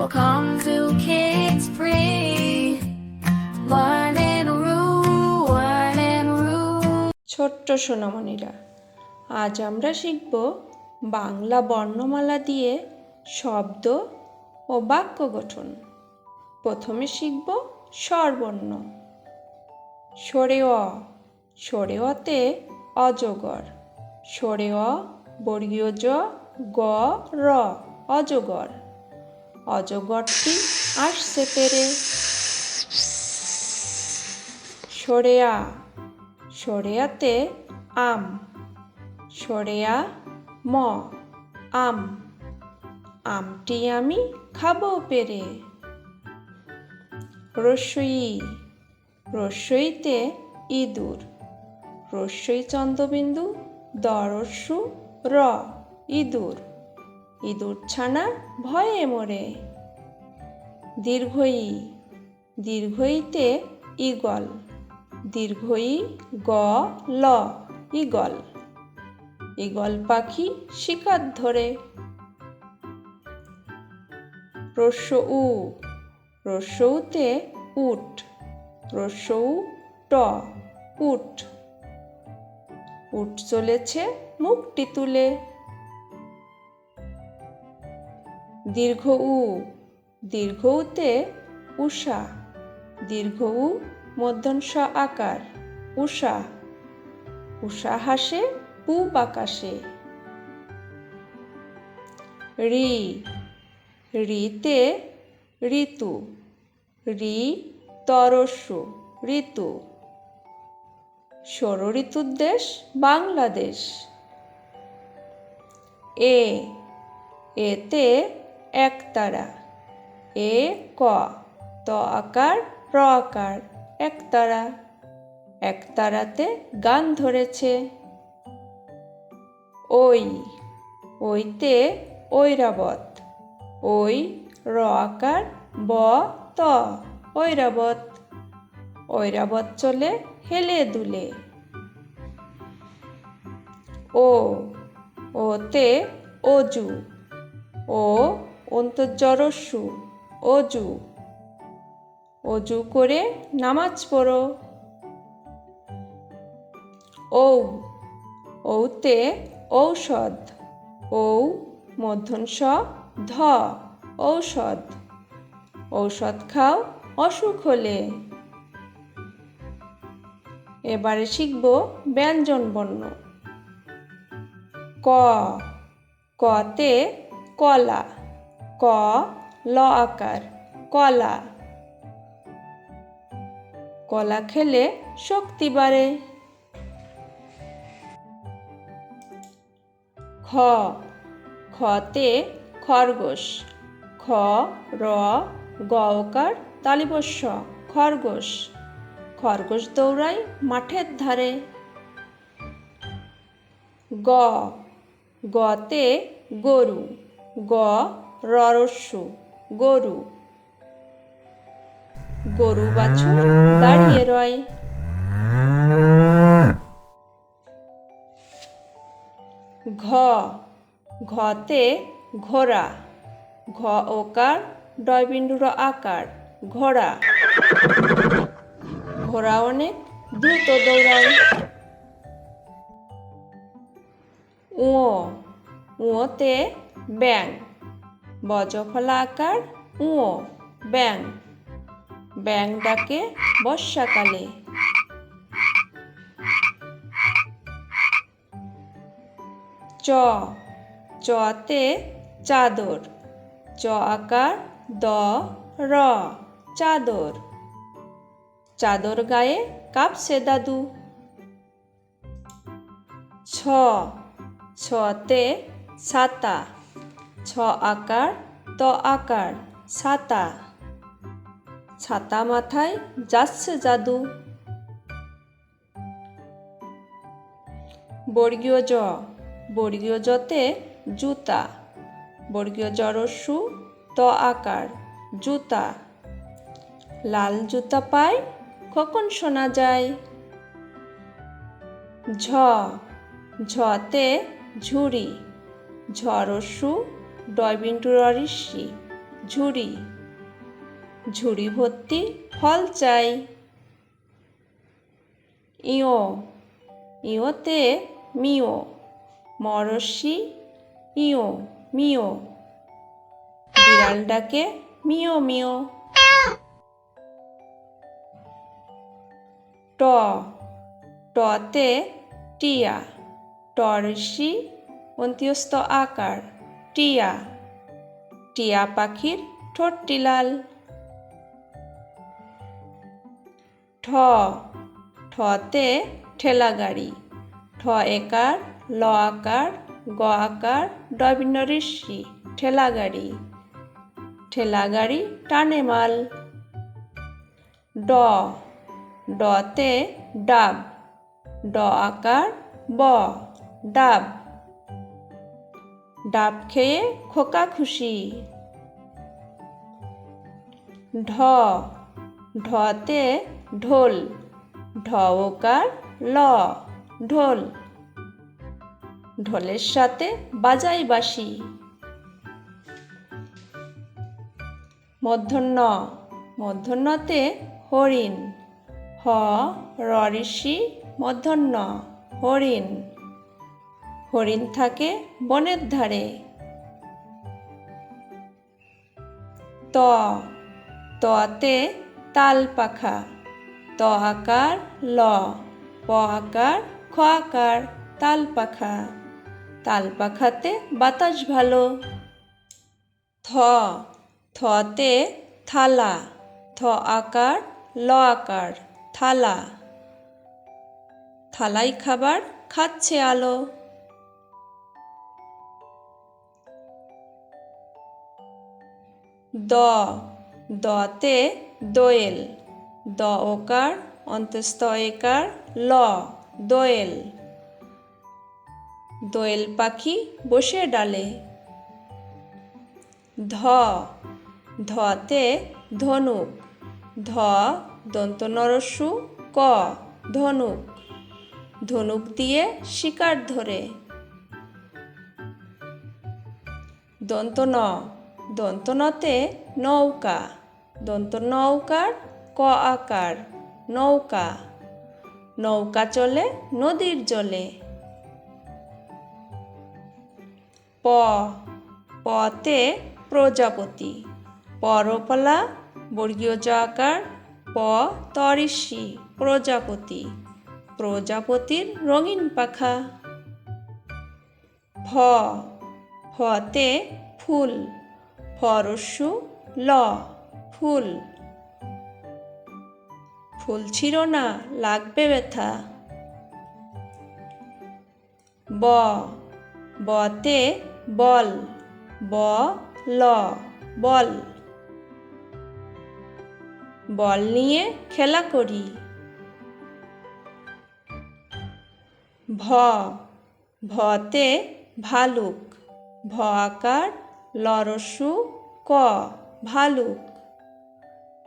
Welcome to Kids Free. Learn and rule, learn and rule. ছোট্ট সোনামণিরা আজ আমরা শিখব বাংলা বর্ণমালা দিয়ে শব্দ ও বাক্য গঠন প্রথমে শিখব স্বরবর্ণ সরে অ সরে অতে অজগর সরে অ বর্গীয় জ গ র অজগর অজগরটি আসছে পেরে সরেয়া, সরেয়াতে আম। সরেয়া, ম, আম। আমটি আমি খাব পেরে। রসই, রসইতে ইঁদুর। রসই চন্দ্রবিন্দু দরস্যু র, ইঁদুর। ইঁদুর ছানা ভয়ে মরে। দীর্ঘই, দীর্ঘইতে ইগল দীর্ঘই গ, ল ইগল ইগল পাখি শিকার ধরে। রস্য উ রস্যউতে উট রস্যউ ট, উট। উট চলেছে মুখটি তুলে। দীর্ঘ উ দীর্ঘউতে উষা, দীর্ঘ উ মধ্যংস আকার, উষা। উষা হাসে, পূব আকাশে। রি, রিতে ঋতু, রি তরস্যু, ঋতু। ষড় ঋতুর দেশ বাংলাদেশ। এ, এতে একতারা। এ, ক, ত আকার, র আকার, একতারা। একতারাতে গান ধরেছে। ওই ওইতে ঐরাবত। ওই র আকার, ব, ত, ঐরাবত। ঐরাবত চলে হেলে দুলে। ও, ওতে অজু। ও অন্তর্জরস্যু অজু। অজু করে নামাজ পড়ো। ঔ, ঔতে ঔষধ। ঔ মধ্যংস ধ, ঔষধ। ঔষধ খাও অসুখ হলে। এবারে শিখব ব্যঞ্জন বর্ণ। ক, কতে কলা। ক, ল আকার, কলা। কলা খেলে শক্তি বাড়ে। খ, খতে খরগোশ। খ, র, গ গকার তালিবস্য খরগোশ। খরগোশ দৌড়ায় মাঠের ধারে। গ, গতে গরু। গ ররস্যু গরু। গরু বাছুর, দাঁড়িয়ে রয়। ঘ, ঘতে ঘোড়া। ঘ ওকার, ডয়বিন্দুর আকার, ঘোড়া। ঘোড়া অনেক দ্রুত দৌড়ায়। উঁ উঁতে ব্যাং বজফলা আকার উঁ ব্যাং ব্যাং ডাকে বর্ষাকালে। চ, চতে চাদর। চ আকার দ, র, চাদর। চাদর গায়ে কাঁপছে দাদু। ছ, ছতে ছাতা। ছ আকার, ত আকার, ছাতা। ছাতা মাথায় যাচ্ছে জাদু। বর্গীয় জ, বর্গীয় জতে জুতা। বর্গীয় জরস্যু ত আকার, জুতা। লাল জুতা পায়, কখন শোনা যায়? ঝ, ঝতে ঝুড়ি। ঝরস্যু ডয়বিন্টু ঋষি ঝুড়ি। ঝুড়ি ভর্তি ফল চাই। ইও ইওতে মিও মরসি ইও মিও বিড়াল ডাকে মিও মিও ট। টতে টিয়া। টরসি, অন্ত্যস্ত আকার। টিয়া। টিয়া পাখির ঠোঁটটি লাল। ঠ। ঠতে ঠেলা গাড়ি। ঠ একার, ল আকার, গ আকার ডবিন্ন ঋষি, ঠেলা গাড়ি। ঠেলা গাড়ি টানে মাল। ড। ডতে ডাব। ড আকার, ব, ডাব। ডাব খেয়ে খোকা খুশি। ঢ, ঢতে ঢোল ঢ ওকার ল, ঢোল। ঢোলের সাথে বাজাই বাসি মধ্যাহ্ন, মধ্যাহ্নতে হরিণ। হ ঋষি মধ্যন্ন হরিণ। হরিণ থাকে বনের ধারে। ত, ততে তাল পাখা। ত আকার ল, প আকার, খ আকার, তাল পাখা। তাল পাখাতে বাতাস ভালো। থ, থতে থালা। থ আকার, ল আকার, থালা। থালাই খাবার খাচ্ছে আলো। দ, দতে দোয়েল। দ ওকার, অন্তস্থ একার, ল, দোয়েল। দোয়েল পাখি বসে ডালে। ধ, ধতে ধনুক। ধ, দন্ত নরসু, ক, ধনুক। ধনুক দিয়ে শিকার ধরে। দন্ত ন দন্ত নতে নৌকা দন্ত নৌকার ক আকার, নৌকা। নৌকা চলে নদীর জলে। প, পতে প্রজাপতি। পরপলা বর্গীয় জ আকার, প তরিষি প্রজাপতি। প্রজাপতির রঙিন পাখা। ফ, ফতে ফুল। ফরস্যু ল, ফুল। ফুল ছিল না, লাগবে ব্যথা। ব, বতে বল, ব, ল, বল। বল নিয়ে খেলা করি। ভ, ভতে ভালুক। ভ আকার লরসু ক, ভালুক।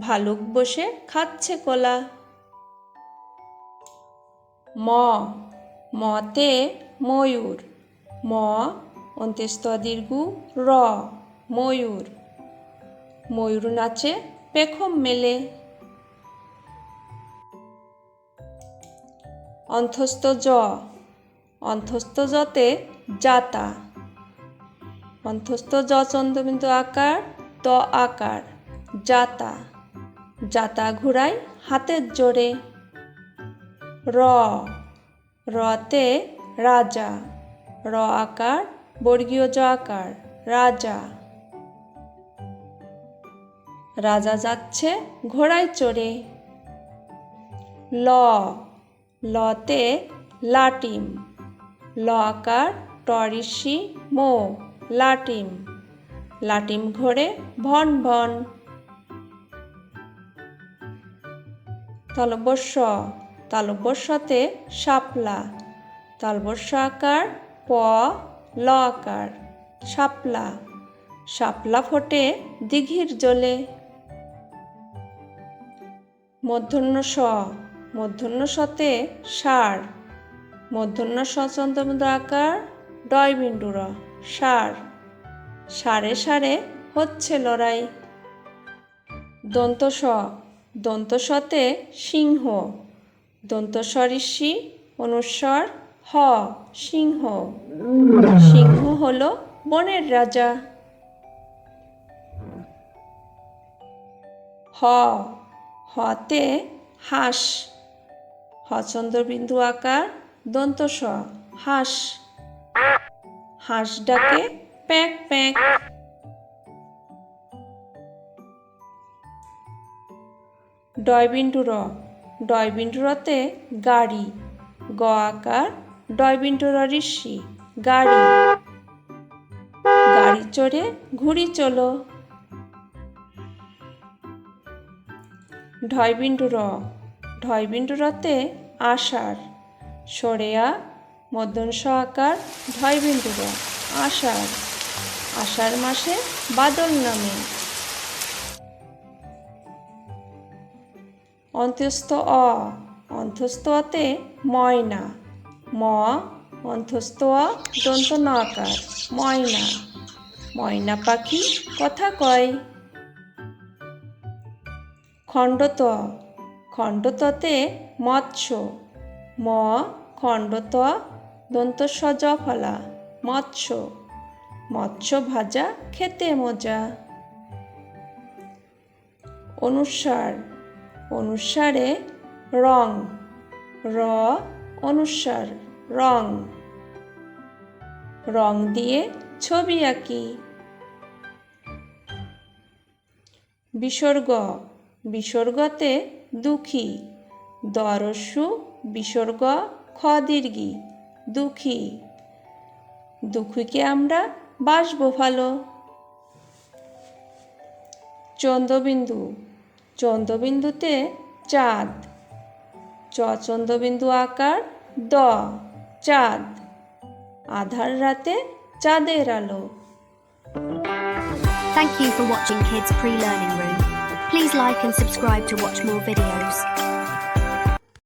ভালুক বসে খাচ্ছে কলা। ম, মতে ময়ূর। ম অন্ত্যেস্ত দীর্ঘ র, ময়ূর। ময়ূর নাচে পেখম মেলে। অন্থস্থ জ অন্থস্থ জতে জাতা। অন্থস্থ জ চন্দ্রবিন্দু আকার, ত আকার জাতা জাতা ঘুরাই হাতের জোরে। র, রতে রাজা। র আকার বর্গীয় জ আকার, রাজা। রাজা যাচ্ছে ঘোড়ায় চড়ে। ল, লতে লাটিম। ল আকার টরিসি মো। লাটিম। লাটিম ঘোরে ভন ভন। তালবস্য তালবস্যতে শাপলা। তালবস্য আকার প, ল আকার, শাপলা। শাপলা ফোটে দিঘির জলে। মধ্যাহ্ন স মধ্যাহ্ন সতে সার মধ্যাহ্ন সচন্দ্রমুদ্র আকার ডয় বিন্দুর সার। সারে সারে হচ্ছে লড়াই। দন্তস স দন্ত সিংহ। দন্ত সরিষি অনুস্বর হ, সিংহ। সিংহ হলো বনের রাজা। হ, হতে হাঁস। হচন্দ্রবিন্দু আকার দন্ত স হাঁস। হাঁস ডাকে প্যাঁক প্যাঁক। ডয়বিন্টু র ডয়বিন্টু রতে গাড়ি। গ আকার ডয়বিন্টু র ঋষি, গাড়ি। গাড়ি চড়ে ঘুড়ি চলো। ঢয়বিন্টু র রতে আষাঢ়। সরেয়া মধ্যংশ আকার ঢয়বিন্টু র আষাঢ় আষাঢ় মাসে বাদল নামে। অন্ত্যস্ত অ অন্ত্যস্ত অতে ময়না, ম, অন্তস্থ অ দন্ত ন আকার, ময়না। ময়না পাখি কথা কয়। খণ্ডত, খণ্ডততে মৎস্য, ম, খণ্ডত দন্ত সজ ফলা মৎস্য। মৎস্য ভাজা, খেতে মজা। অনুসার। অনুসারে রং। র, অনুসার, রং। রং দিয়ে ছবি আঁকি। বিসর্গ। বিসর্গতে দুঃখী। দরস্যু বিসর্গ খ দীর্ঘি দুঃখী দুঃখীকে আমরা বাসবো ভালো চন্দ্রবিন্দু চন্দ্রবিন্দুতে চাঁদ চ চন্দ্রবিন্দু আকার দ চাঁদ আধার রাতে চাঁদের আলো Thank you for watching Kids Pre-Learning Room. Please like and subscribe to watch more videos.